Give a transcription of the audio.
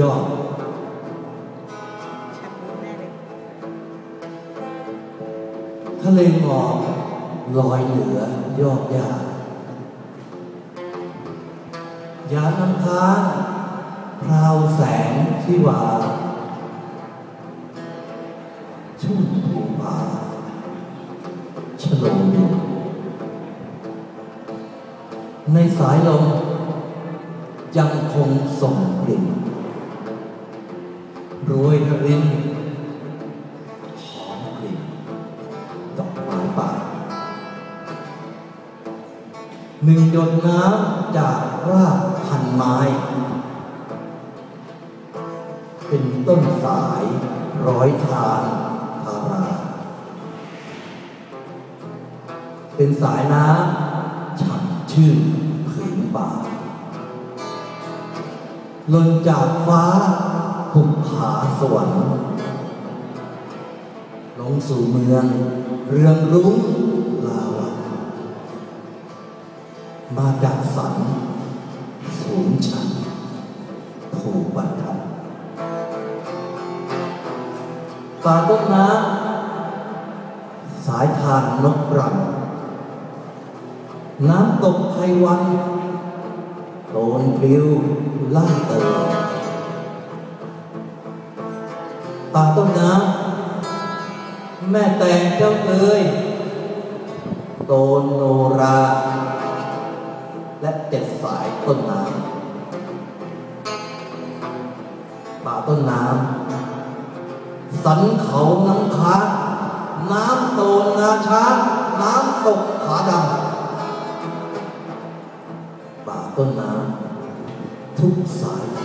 ยอดชักรู้แน่เลยทะเลหมอกลอยเหนือยอดหญ้ายามน้ำค้างพราวแสงที่วาชุ่มภูผาฉลมดินในสายลมยังคงส่งกลิ่น โรยระรินหอมกลิ่นดอกไม้ป่าหนึ่งหยดน้ำจากรากพันไม้ เป็นต้นสายร้อยทางทารา เป็นสายน้ำฉ่ำชื่นผืนป่าหล่นจากฟ้า หุบผาสวรรค์ลงสู่เมือง เรืองรุ้งลาวันมาจากสันสูงชันถูกบรรทัดป่าต้นน้ำสายทานนกรังน้ำตกไพวันโดนปลิวล่าเตย ป่าต้นน้ำแม่แต่งเจ้าเอ๋ยโดนโนรา และเจ็ดสายต้นน้ำป่าต้นน้ำสันเขาน้ำค้างน้ำโตนงาช้างน้ำตกผาดำป่าต้นน้ำทุกสาย